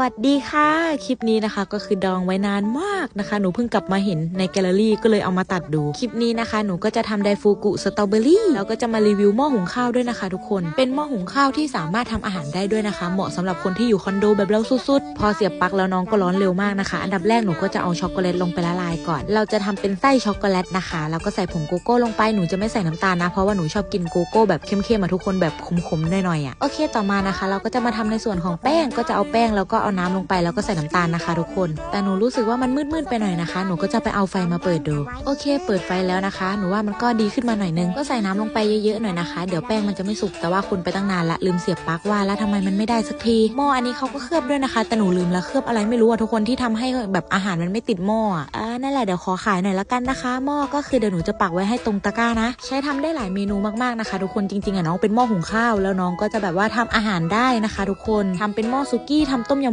วัสดีค่ะ คลิปนี้นะคะก็คือดองไว้นานมากนะคะ หนูเพิ่งกลับมาเห็นในแกลเลอรี่ก็เลยเอามาตัดดู คลิปนี้นะคะ หนูก็จะทำไดฟูกุสตรอเบอรี่แล้วก็จะมารีวิวหม้อหุงข้าวด้วยนะคะ ทุกคน เป็นหม้อหุงข้าวที่สามารถทำอาหารได้ด้วยนะคะ เหมาะสำหรับคนที่อยู่คอนโดแบบเราสุดๆ พอเสียบปลั๊กแล้วน้องก็ร้อนเร็วมากนะคะ อันดับแรกหนูก็จะเอาช็อกโกแลตลงไปละลายก่อน เราจะทำเป็นไส้ช็อกโกแลตนะคะ แล้วก็ใส่ผงโกโก้ลงไป หนูจะไม่ใส่น้ำตาลนะ เพราะว่าหนูชอบกินโกโก้แบบเข้มๆมาทุกคนแบบขมๆหน่อยๆอะ โอเค ต่อมานะคะ เราก็จะมาทำในส่วนของแป้ง ก็จะเอาแป้งแล้วก็เอาน้ำลงไปแล้วก็ใส่น้ำตาลนะคะทุกคน แต่หนูรู้สึกว่ามันมืดๆไปหน่อยนะคะ หนูก็จะไปเอาไฟมาเปิดดู โอเค เปิดไฟแล้วนะคะ หนูว่ามันก็ดีขึ้นมาหน่อยนึง ก็ใส่น้ำลงไปเยอะๆหน่อยนะคะ เดี๋ยวแป้งมันจะไม่สุก แต่ว่าคุณไปตั้งนานละลืมเสียบปลั๊กว่าแล้วทำไมมันไม่ได้สักที หม้ออันนี้เขาก็เคลือบด้วยนะคะ แต่หนูลืมแล้วเคลือบอะไรไม่รู้อะทุกคนที่ทำให้แบบอาหารมันไม่ติดหม้ออ่านั่นแหละเดี๋ยวขอขายหน่อยละกันนะคะหม้อก็คือเดี๋ยวหนูจะปักไว้ให้ตรงตะกร้านะ ใช้ทำได้หลายเมนูมากๆนะคะ ทุกคนจริงๆอะน้องเป็นหม้อหุงข้าวแล้วน้องก็จะแบบว่าทำอาหารได้นะคะ ทุกคนทำเป็นหม้อซุกี้ทำต้มยำ